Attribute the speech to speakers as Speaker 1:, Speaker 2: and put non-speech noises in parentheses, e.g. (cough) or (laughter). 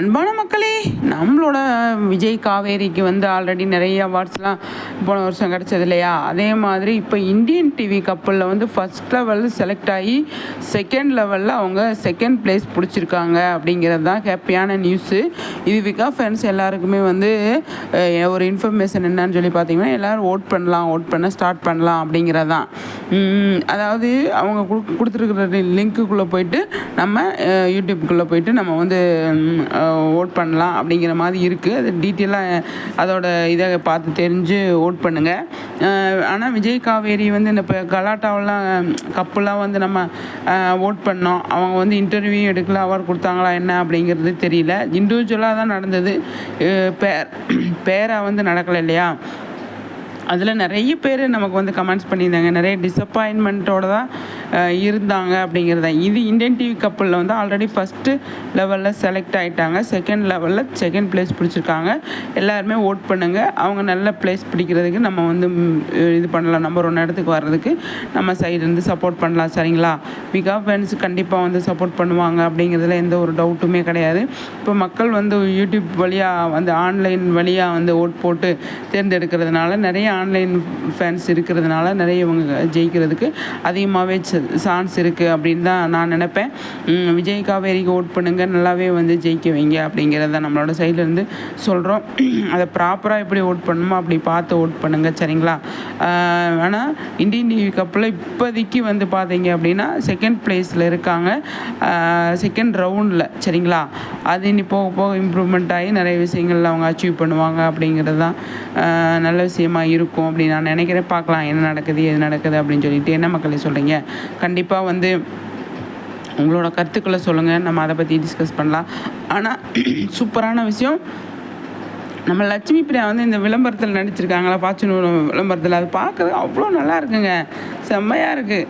Speaker 1: அன்பான மக்களே நம்மளோட விஜய் காவேரிக்கு வந்து ஆல்ரெடி நிறைய அவார்ட்ஸ்லாம் போன வருஷம் கிடச்சது இல்லையா? அதே மாதிரி இப்போ இந்தியன் டிவி கப்பலில் வந்து ஃபஸ்ட் லெவலில் செலக்ட் ஆகி செகண்ட் லெவலில் அவங்க செகண்ட் பிளேஸ் பிடிச்சிருக்காங்க அப்படிங்கிறது தான் ஹாப்பியான நியூஸு இது விகா ஃப்ரெண்ட்ஸ் எல்லாருக்குமே வந்து ஒரு இன்ஃபர்மேஷன் என்னன்னு சொல்லி பார்த்தீங்கன்னா எல்லோரும் ஓட் பண்ணலாம் ஓட் பண்ண ஸ்டார்ட் பண்ணலாம் அப்படிங்கிறது தான். அதாவது அவங்க கொடுத்துருக்குற லிங்க்குள்ளே போயிட்டு நம்ம யூடியூப்குள்ளே போயிட்டு நம்ம வந்து ஓட் பண்ணலாம் அப்படிங்கிற மாதிரி இருக்குது அது டீட்டெயிலாக அதோட இதை பார்த்து தெரிஞ்சு ஓட் பண்ணுங்கள் ஆனால் விஜய் காவேரி வந்து இந்த இப்போ கலாட்டாவெல்லாம் கப்புலாம் வந்து நம்ம ஓட் பண்ணோம். அவங்க வந்து இன்டர்வியூ எடுக்கல. அவார்ட் கொடுத்தாங்களா என்ன அப்படிங்கிறது தெரியல. இண்டிவிஜுவலாக தான் நடந்தது. பேர் பேராக வந்து நடக்கலை இல்லையா? அதில் நிறைய பேர் நமக்கு வந்து கமெண்ட்ஸ் பண்ணியிருந்தாங்க. நிறைய டிசப்பாயின்மெண்ட்டோட தான் இருந்தாங்க அப்படிங்கிறத. இது இந்தியன் டிவி கப்பலில் வந்து ஆல்ரெடி ஃபஸ்ட்டு லெவலில் செலக்ட் ஆகிட்டாங்க செகண்ட் லெவலில் செகண்ட் பிளேஸ் பிடிச்சிருக்காங்க. எல்லாருமே ஓட் பண்ணுங்கள் அவங்க நல்ல பிளேஸ் பிடிக்கிறதுக்கு நம்ம வந்து இது பண்ணலாம். நம்பர் ஒன் இடத்துக்கு வர்றதுக்கு நம்ம சைடுலேருந்து சப்போர்ட் பண்ணலாம். சரிங்களா? பிகா ஃபேன்ஸ் கண்டிப்பாக வந்து சப்போர்ட் பண்ணுவாங்க அப்படிங்கிறதுல எந்த ஒரு டவுட்டுமே கிடையாது. இப்போ மக்கள் வந்து யூடியூப் வழியாக வந்து ஆன்லைன் வழியாக வந்து ஓட் போட்டு தேர்ந்தெடுக்கிறதுனால நிறைய ஆன்லைன் ஃபேன்ஸ் இருக்கிறதுனால நிறைய இவங்க ஜெயிக்கிறதுக்கு அதிகமாகவே சான்ஸ் இருக்குது அப்படின்னு தான் நான் நினப்பேன். விஜய்காவேரிக்கு விஜய் காவேரிக்கு ஓட் பண்ணுங்க நல்லாவே வந்து ஜெயிக்க வைங்க அப்படிங்கிறத நம்மளோட சைட்லேருந்து சொல்கிறோம் (clears throat) அதை ப்ராப்பராக எப்படி ஓட் பண்ணணுமோ அப்படி பார்த்து ஓட் பண்ணுங்கள் சரிங்களா? ஆனால் இந்தியன் டிவி கப்பில் இப்போதைக்கு வந்து பார்த்தீங்க அப்படின்னா செகண்ட் பிளேஸில் இருக்காங்க. செகண்ட் ரவுண்டில் சரிங்களா? அது இனி போக போக இம்ப்ரூவ்மெண்ட் ஆகி நிறைய விஷயங்கள் அவங்க அச்சீவ் பண்ணுவாங்க அப்படிங்கிறது தான் நல்ல விஷயமா இருக்கும் இருக்கும் அப்படின்னு நான் நினைக்கிறேன். பார்க்கலாம் என்ன நடக்குது எது நடக்குது அப்படின்னு சொல்லிட்டு என்ன மக்களே சொல்கிறீங்க கண்டிப்பாக வந்து உங்களோட கருத்துக்களை சொல்லுங்கள் நம்ம அதை பற்றி டிஸ்கஸ் பண்ணலாம். ஆனால் (clears throat) சூப்பரான விஷயம் நம்ம லட்சுமி பிரியா வந்து இந்த விளம்பரத்தில் நடிச்சிருக்காங்களா? ஃபார்ச்சூன் விளம்பரத்தில் அது பார்க்குறது அவ்வளோ நல்லா இருக்குங்க. செம்மையாக இருக்குது